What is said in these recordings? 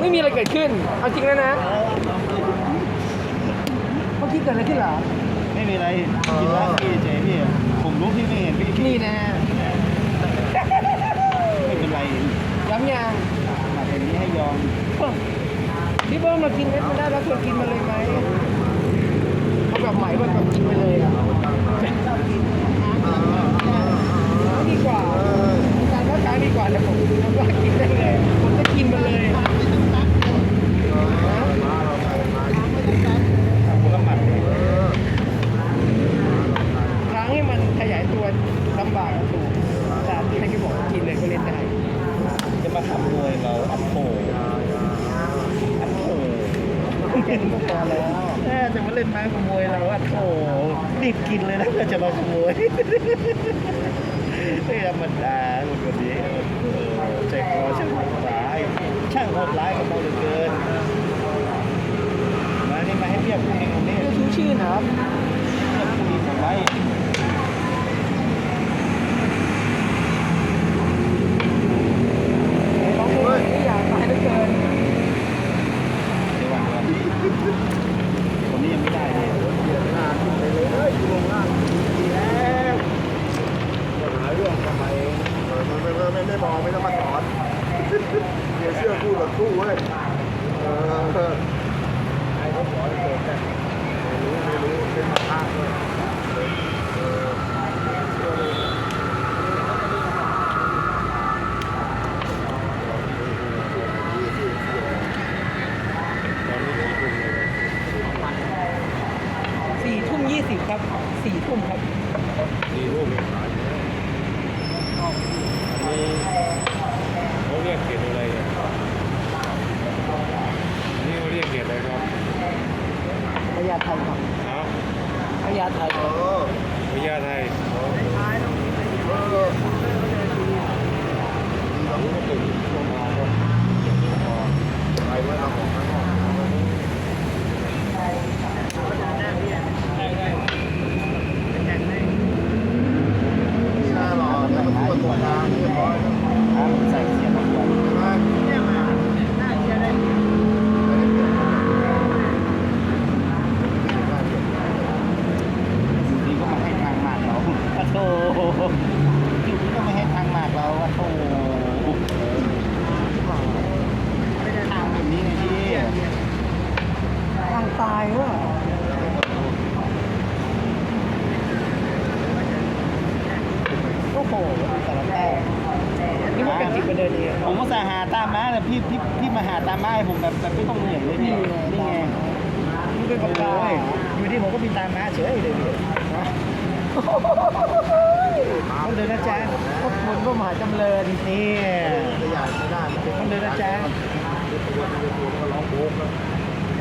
ไม่มีอะไรเกิดขึ้น เอาจริงแล้วนะเมื่อกี้เกิดอะไรขึ้นเหรอ ไม่มีอะไรคิดว่าพี่เจพี่ผมรู้พี่ไม่เห็นพี่นี่นะไม่เป็นไรย้ำยังมาเป็นนี้ให้ยอมพี่เบิ้มมากินเม็ดมันได้แล้วควรกินมาเลยไหมเอาแบบใหม่แบบกินไปเลยอะดีกว่าการว่าการดีกว่าแล้วผมว่ากินได้เลย แล้วแม่จะมาเล่นไม้ขโมยเราว่าโถดิบกินเลยนะเพื่จะมาขโมยไม่ธรรมดาคนคนนี้ใจคอช่างโหดร้ายช่างโหดร้ายกับเราเหลือเกินมานี่มาให้เรียกคุณเองคนนี้ชื่อนะครับเรียกคุณเองไว้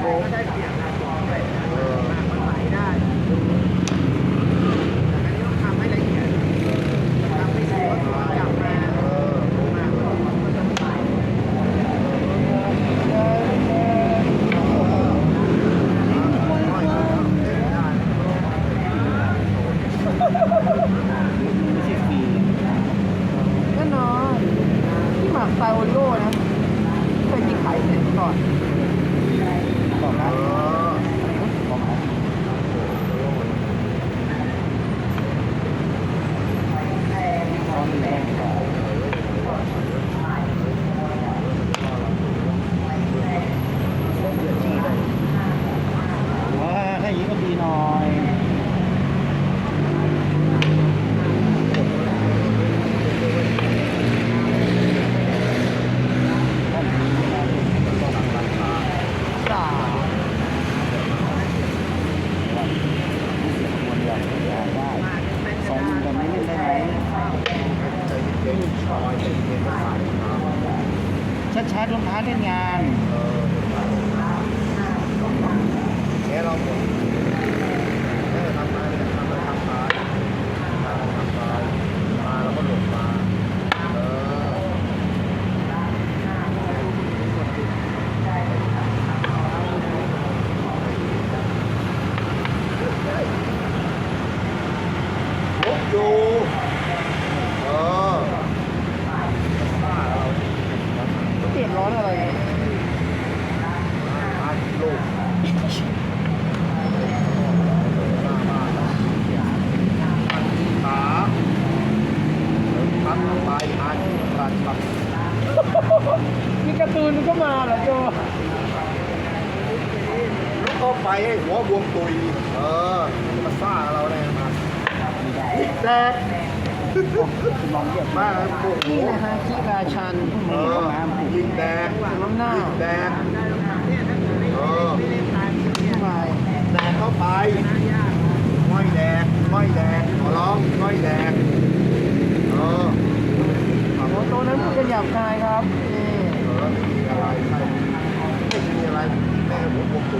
bom. natin yan. ห้หัวบวมตุย เออมาซ่าเราเนี่ยมาพริกแดงลองเรียกมาโอ้โหนี่นะฮะคิราชันเออพริกแดงน้ำหน้าแดงเออทำไมแดงเข้าไปง่อยแดงง่อยแดงขอร้องง่อยแดงเออโอ้โตนั้นพูดกันหยาบคายครับนี่เออไม่มีอะไรใช่ไม่มีอะไรแม่หัวบวมตุ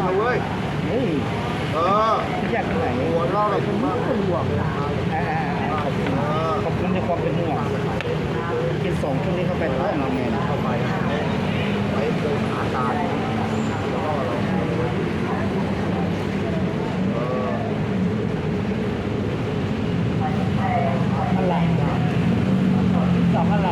นมาเว้ยเฮ้ยเอออยากไหนหัวเราะเราเป็นมากเป็นห่วงเลาขอบคุณในความเป็นห่วงกินสองช่วงนี้เข้าไปท้องเราไงนะเข้าไปไปเดินหาตาแล้วก็เราเอออะไรสองอะไร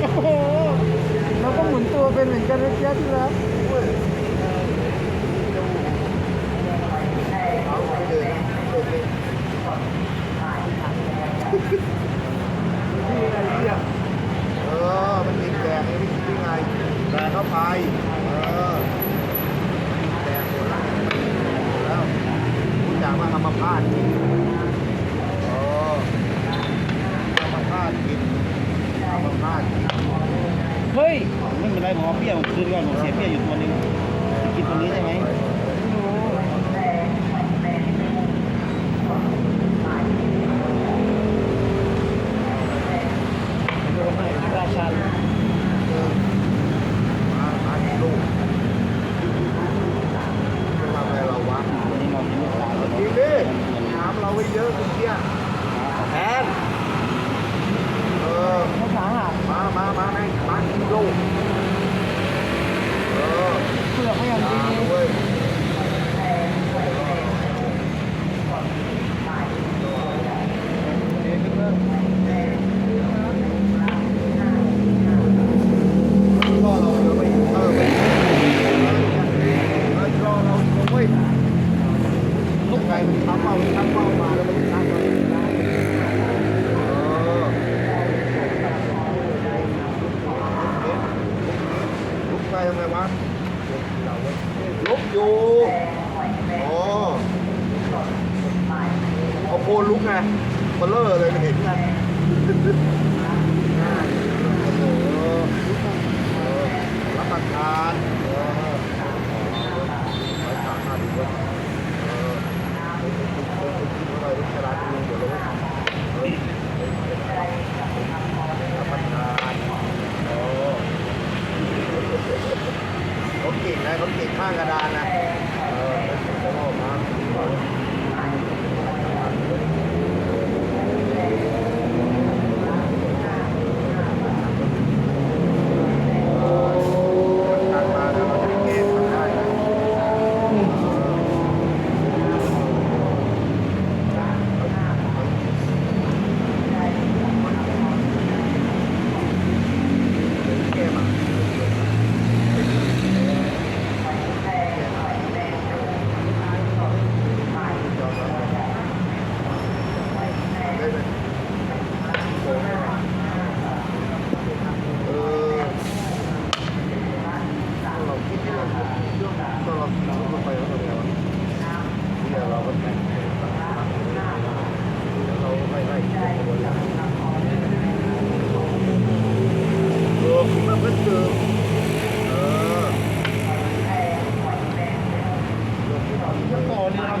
โอ้โหเราก็หมุนตัวเป็นเหมือนกันนะเจ๊ที่รัก เอาไปเดินเดินเลยเออ มันมีแดงนี่คิดยังไงแดงเข้าไปเออแดงหมดแล้วแล้ว อัมาพลาดกินเออทำมาพลาดกินทำมาพลาดเฮ้ย ไม่เป็นไรผมเอาเปรี้ยวคืนก่อนผมเสียเปรี้ยวอยู่ตัวนึงกินตัวนี้ใช่ไหม ดูให้ราชัน มามาที่ลูกจะทำอะไรเราวะ ตัวนี้เรายังไม่ตายเลย กินดิถามเราไว้ เยอะคุณเชี่ยแทนเออภาษาหักมามามาแม่งมาที่ลูกเออเปลือกไม่อย่างอย่าดีเว้ยรอเราเยอะไปเออไปรอเราเว้ย ลูกไก่มันทำเป้าทำเป้ามาแล้วมันตั้งไว้เออลุกไปทำไงวะลุกอยู่อ๋อเอาโพลุกไง เบลเลอร์เลยไม่เห็นไงโอ้โหเออรับประทานเออรับประทานดีกว่าเอออะไรกระดาษดูเดี๋ยวเราเฮ้ยรับประทานโอ้เขาเก่งนะเขาเก่งข้างกระดานนะ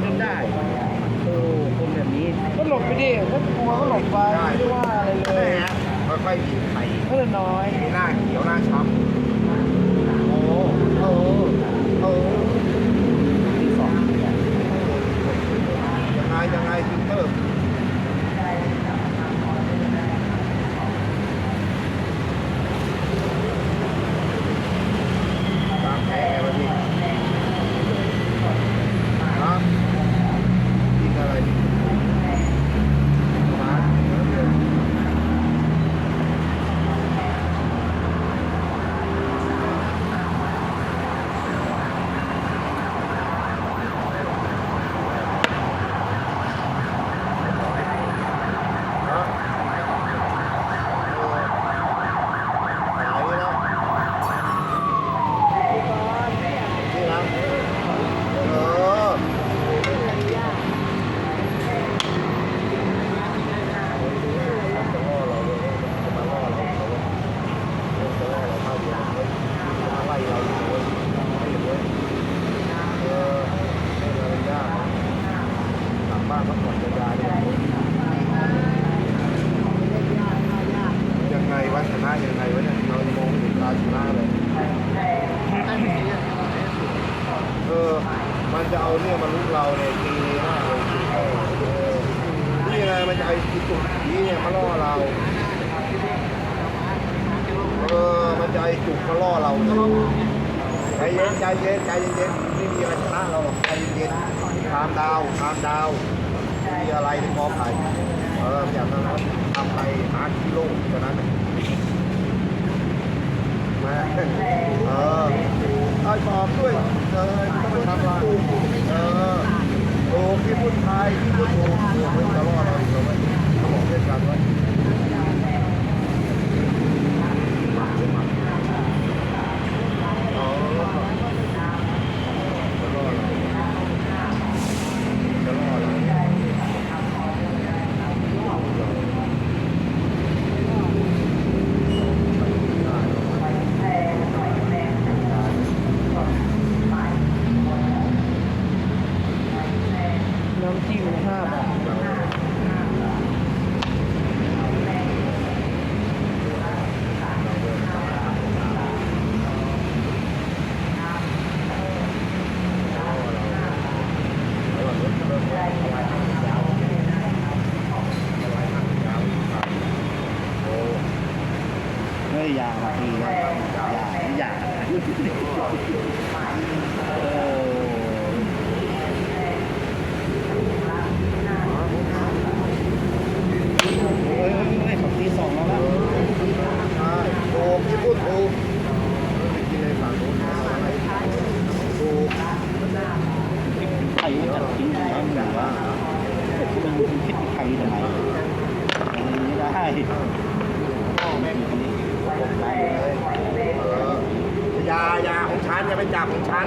จนได้โอ้คนแบบนี้ก็หลบไปดิก็กลัวก็หลบไปไม่ว่าอะไรเลยนะฮะค่อยๆบีบไปเพื่อนน้อย มีหน้าเขียวหน้าช้ำโอ้โอ้โอ้ ราใจเย็นใจเย็นใจเย็นไม่มีอะไรชนะเราใจเย็นตามดาวตามดาวมีอะไรที่พร้อมไปเอออย่างนั้นทำไปหาที่โล่งเท่านั้นมาเออไอ้ปอบด้วยเออต้องไปทำอะไรเออโอ้พี่พูดไทยพี่พูดโอ้พูดตลอดเลยเขาบอกเล่นกันไว้ ไปจากของฉัน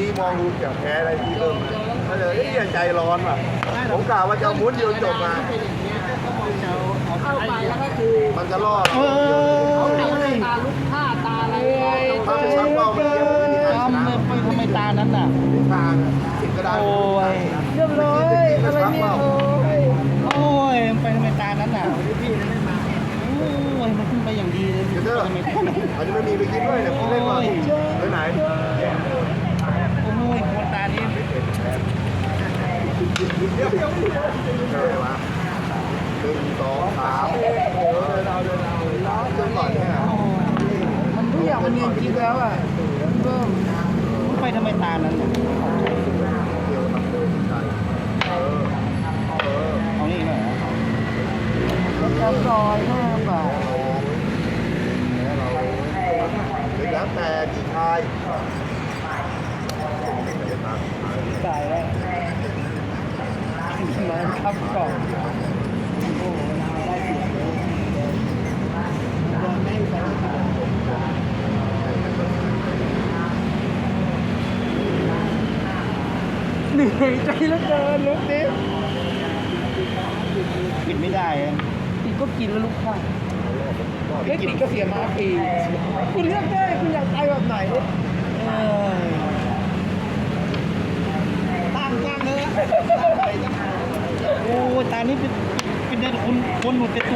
หี้ยเมื่อกี้มองดูจากแพ้อะไรที่เริ่มมาเขาเลยไอ้เหี้ยใจร้อนว่ะผมกล่าวว่าจะเอาม้วนเดียวจบมาเข้าไปแล้วก็คือมันจะรอดเออตาลุกท่าตาอะไรถ้าไม่ชักเป้ามันเยี่ยมไม่มีใครชทำนะไมไปทำไมตานั้นน่ะทิศทางสิบก็ได้โอ้ยเรียบร้อยอะไรเนี่ยโอ้ยโอ้ยไปทำไมตานั้นน่ะโอ้ยมันขึ้นไปอย่างดีเลยเดี๋ยวเด้อทำไมตานั้นอันนี้ไม่มีไปกินด้วยเนี่ยผมเล่นมาไปไหน โอ้ยคนตานี้ เดี๋ยวเดี๋ยวเดี๋ยววะ หนึ่งสองสามเออเดินเอาเดินเอาล้อจนก่อนเนี่ยมันทุกอย่างมันเนียนจริงแล้วอะเพิ่มไปทำไมตานั้นน่ะเดียวทำเลยใช่เออเออเอานี่เหรอแล้วซอยห้าบาทแล้วเราหรือแล้วแต่กี่ชายตายแล้ว มาครับก่องโอ้โหได้เสียงโดนไม่ไปเหนื่อยใจเหลือเกินลุกดิปิดไม่ได้อะติดก็กินแล้วลุกข้างไม่ติดก็เสียมาปีคุณเลือกได้คุณอยากตายแบบไหนเออตั้งตั้งเลยโอ้ตานี้เป็นเป็นคนคนหมดเป็นตัว